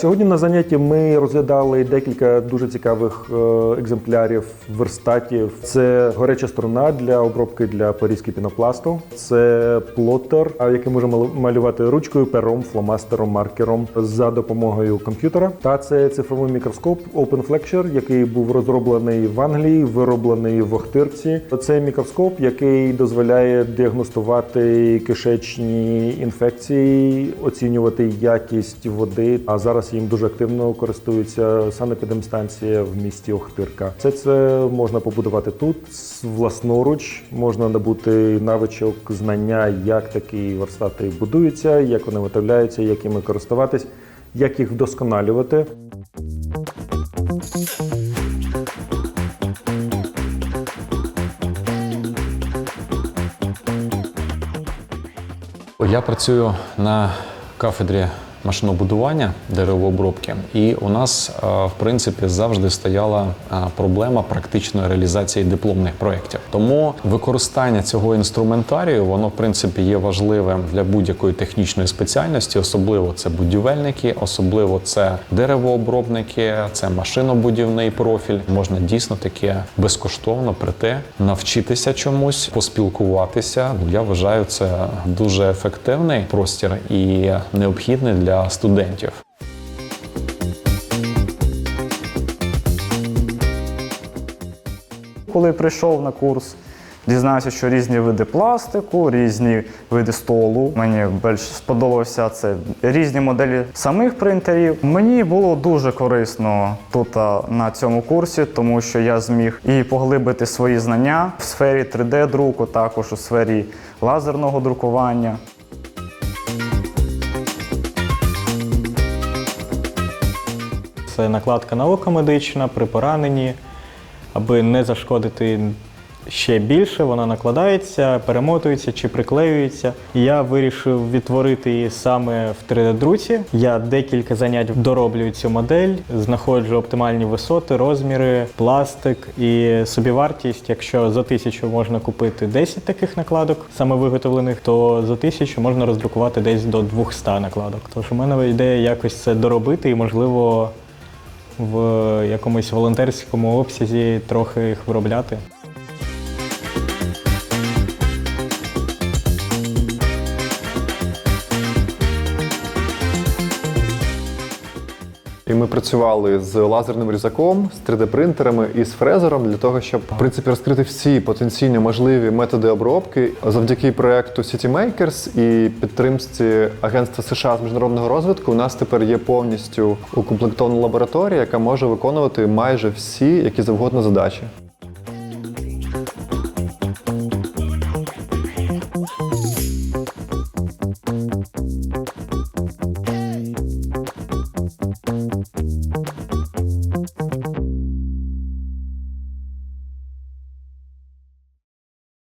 Сьогодні на занятті ми розглядали декілька дуже цікавих е, екземплярів верстатів. Це горяча сторона для обробки для порізки пінопласту. Це плоттер, який може малювати ручкою, пером, фломастером, маркером за допомогою комп'ютера. Та це цифровий мікроскоп Open Flexure, який був розроблений в Англії, вироблений в Охтирці. Це мікроскоп, який дозволяє діагностувати кишечні інфекції, оцінювати якість води. А зараз їм дуже активно користується санепідемстанція в місті Охтирка. Все це можна побудувати тут власноруч. Можна набути навичок, знання, як такі верстати будуються, як вони виготовляються, як іми користуватись, як їх вдосконалювати. Я працюю на кафедрі машинобудування деревообробки, і у нас е, в принципі завжди стояла е, проблема практичної реалізації дипломних проєктів. Тому використання цього інструментарію воно в принципі є важливим для будь-якої технічної спеціальності, особливо це будівельники, особливо це деревообробники, це машинобудівний профіль. Можна дійсно таке безкоштовно прийти, навчитися чомусь, поспілкуватися. Ну, Я вважаю, це дуже ефективний простір і необхідний для студентів. Коли прийшов на курс, дізнався, що різні види пластику, різні види столу. Мені більш сподобався це різні моделі самих принтерів. Мені було дуже корисно тут на цьому курсі, тому що я зміг і поглибити свої знання в сфері 3D-друку, також у сфері лазерного друкування. Це накладка на око медична при пораненні, аби не зашкодити ще більше, вона накладається, перемотується чи приклеюється. Я вирішив відтворити її саме в 3D-друці. Я декілька занять дороблюю цю модель, знаходжу оптимальні висоти, розміри, пластик і собівартість. Якщо за тисячу можна купити 10 таких накладок, саме виготовлених, то за тисячу можна роздрукувати десь до 200 накладок. Тож у мене ідея якось це доробити і, можливо, в якомусь волонтерському обсязі трохи їх виробляти. І ми працювали з лазерним різаком, з 3D-принтерами і з фрезером для того, щоб в принципі розкрити всі потенційно можливі методи обробки завдяки проекту City Makers і підтримці Агентства США з міжнародного розвитку. У нас тепер є повністю укомплектована лабораторія, яка може виконувати майже всі які завгодно задачі.